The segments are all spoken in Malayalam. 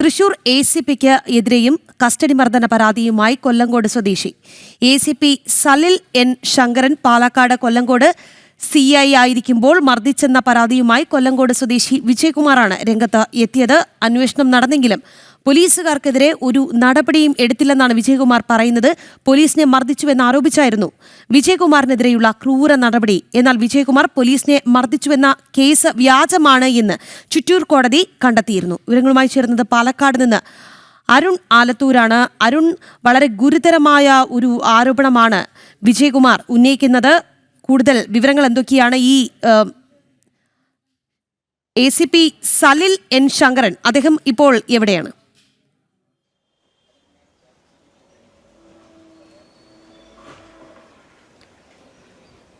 തൃശൂർ എ സി പിക്ക് എതിരെയും കസ്റ്റഡി മർദ്ദന പരാതിയുമായി കൊല്ലങ്കോട് സ്വദേശി. A C P Salil N Sankaran Palakkad Kollengode C I ആയിരിക്കുമ്പോൾ മർദ്ദിച്ചെന്ന പരാതിയുമായി കൊല്ലങ്കോട് സ്വദേശി വിജയകുമാറാണ് രംഗത്ത് എത്തിയത്. അന്വേഷണം നടന്നെങ്കിലും പോലീസുകാർക്കെതിരെ ഒരു നടപടിയും എടുത്തില്ലെന്നാണ് വിജയകുമാർ പറയുന്നത്. പോലീസിനെ മർദ്ദിച്ചുവെന്ന് ആരോപിച്ചായിരുന്നു. വിജയകുമാറിനെതിരെയുള്ള ക്രൂര നടപടി. എന്നാൽ വിജയകുമാർ പോലീസിനെ മർദ്ദിച്ചുവെന്ന കേസ് വ്യാജമാണ് എന്ന് ചുറ്റൂർ കോടതി കണ്ടെത്തിയിരുന്നു. വിവരങ്ങളുമായി ചേർന്നത് പാലക്കാട് നിന്ന് അരുൺ ആലത്തൂരാണ്. അരുൺ വളരെ ഗുരുതരമായ ഒരു ആരോപണമാണ് വിജയകുമാർ ഉന്നയിക്കുന്നത്. കൂടുതൽ വിവരങ്ങൾ എന്തൊക്കെയാണ് ഈ A C P Salil N Sankaran? അദ്ദേഹം ഇപ്പോൾ എവിടെയാണ്?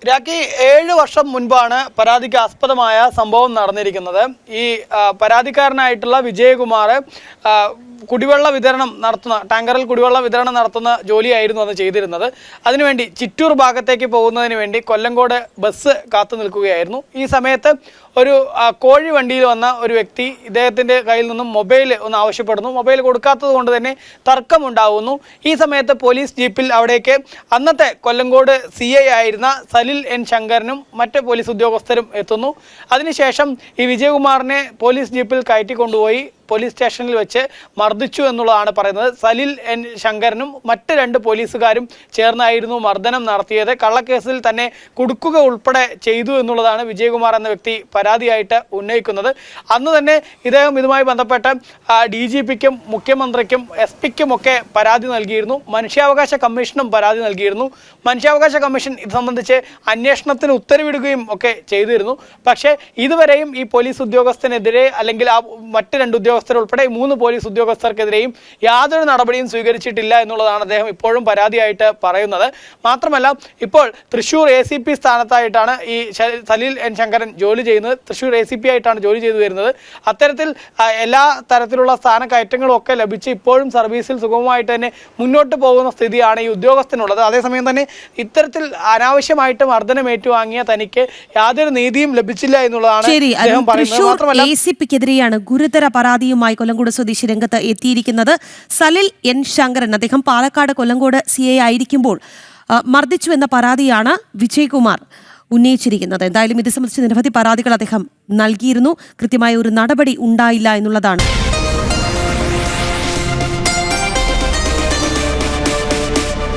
രാഖി ഏഴ് വർഷം മുൻപാണ് പരാതിക്ക് ആസ്പദമായ സംഭവം നടന്നിരിക്കുന്നത്. ഈ പരാതിക്കാരനായിട്ടുള്ള വിജയകുമാർ കുടിവെള്ള വിതരണം നടത്തുന്ന ടാങ്കറിൽ കുടിവെള്ള വിതരണം നടത്തുന്ന ജോലിയായിരുന്നു അന്ന് ചെയ്തിരുന്നത്. അതിനുവേണ്ടി ചിറ്റൂർ ഭാഗത്തേക്ക് പോകുന്നതിന് വേണ്ടി കൊല്ലങ്കോട് ബസ് കാത്തു നിൽക്കുകയായിരുന്നു. ഈ സമയത്ത് ഒരു കോഴി വണ്ടിയിൽ വന്ന ഒരു വ്യക്തി ഇദ്ദേഹത്തിന്റെ കയ്യിൽ നിന്നും മൊബൈൽ ഒന്ന് ആവശ്യപ്പെടുന്നു. മൊബൈൽ കൊടുക്കാത്തത് കൊണ്ട് തന്നെ തർക്കമുണ്ടാവുന്നു. ഈ സമയത്ത് പോലീസ് ജീപ്പിൽ അവിടേക്ക് അന്നത്തെ കൊല്ലങ്കോട് സി ആയിരുന്ന സലിൽ എൻ ശങ്കരനും മറ്റ് പോലീസ് ഉദ്യോഗസ്ഥരും എത്തുന്നു. അതിനുശേഷം ഈ വിജയകുമാറിനെ പോലീസ് ജീപ്പിൽ കയറ്റിക്കൊണ്ടുപോയി പോലീസ് സ്റ്റേഷനിൽ വെച്ച് മർദ്ദിച്ചു എന്നുള്ളതാണ് പറയുന്നത്. സലിൽ എൻ ശങ്കരനും മറ്റ് രണ്ട് പോലീസുകാരും ചേർന്നായിരുന്നു മർദ്ദനം നടത്തിയത്. കള്ളക്കേസിൽ തന്നെ കുടുക്കുക ഉൾപ്പെടെ ചെയ്തു എന്നുള്ളതാണ് വിജയകുമാർ എന്ന വ്യക്തി പരാതിയായിട്ട് ഉന്നയിക്കുന്നത്. അന്ന് തന്നെ ഇദ്ദേഹം ഇതുമായി ബന്ധപ്പെട്ട് ഡി ജി പിക്കും മുഖ്യമന്ത്രിക്കും എസ് പിക്കുമൊക്കെ പരാതി നൽകിയിരുന്നു. മനുഷ്യാവകാശ കമ്മീഷനും പരാതി നൽകിയിരുന്നു. മനുഷ്യാവകാശ കമ്മീഷൻ ഇത് സംബന്ധിച്ച് അന്വേഷണത്തിന് ഉത്തരവിടുകയും ഒക്കെ ചെയ്തിരുന്നു. പക്ഷേ ഇതുവരെയും ഈ പോലീസ് ഉദ്യോഗസ്ഥനെതിരെ അല്ലെങ്കിൽ ആ മറ്റ് രണ്ട് ഉദ്യോഗസ്ഥർ ഉൾപ്പെടെ മൂന്ന് പോലീസ് ഉദ്യോഗസ്ഥർക്കെതിരെയും യാതൊരു നടപടിയും സ്വീകരിച്ചിട്ടില്ല എന്നുള്ളതാണ് അദ്ദേഹം ഇപ്പോഴും പരാതിയായിട്ട് പറയുന്നത്. മാത്രമല്ല ഇപ്പോൾ തൃശൂർ എ സി പി സ്ഥാനത്തായിട്ടാണ് ഈ സലീൽ എൻ ശങ്കരൻ ജോലി ചെയ്യുന്നത്. തൃശൂർ എ സി പി ആയിട്ടാണ് ജോലി ചെയ്തു വരുന്നത്. അത്തരത്തിൽ എല്ലാ തരത്തിലുള്ള സ്ഥാനക്കയറ്റങ്ങളും ഒക്കെ ലഭിച്ച് ഇപ്പോഴും സർവീസിൽ സുഗമമായിട്ട് തന്നെ മുന്നോട്ട് പോകുന്ന സ്ഥിതിയാണ് ഈ ഉദ്യോഗസ്ഥനുള്ളത്. അതേസമയം തന്നെ ഇത്തരത്തിൽ അനാവശ്യമായിട്ട് മർദ്ദനം ഏറ്റുവാങ്ങിയ തനിക്ക് യാതൊരു നീതിയും ലഭിച്ചില്ല എന്നുള്ളതാണ് അദ്ദേഹം പറയുന്നത്. മാത്രമല്ല ഗുരുതര പരാതിയുമായി കൊല്ലങ്കോട് സ്വദേശി രംഗത്ത് എത്തിയിരിക്കുന്നത് സലിൽ എൻ ശങ്കരൻ. അദ്ദേഹം പാലക്കാട് കൊല്ലങ്കോട് സി എ ആയിരിക്കുമ്പോൾ മർദ്ദിച്ചു എന്ന പരാതിയാണ് വിജയകുമാർ ഉന്നയിച്ചിരിക്കുന്നത്. എന്തായാലും ഇത് സംബന്ധിച്ച് നിരവധി പരാതികൾ അദ്ദേഹം നൽകിയിരുന്നു. കൃത്യമായ ഒരു നടപടി ഉണ്ടായില്ല എന്നുള്ളതാണ്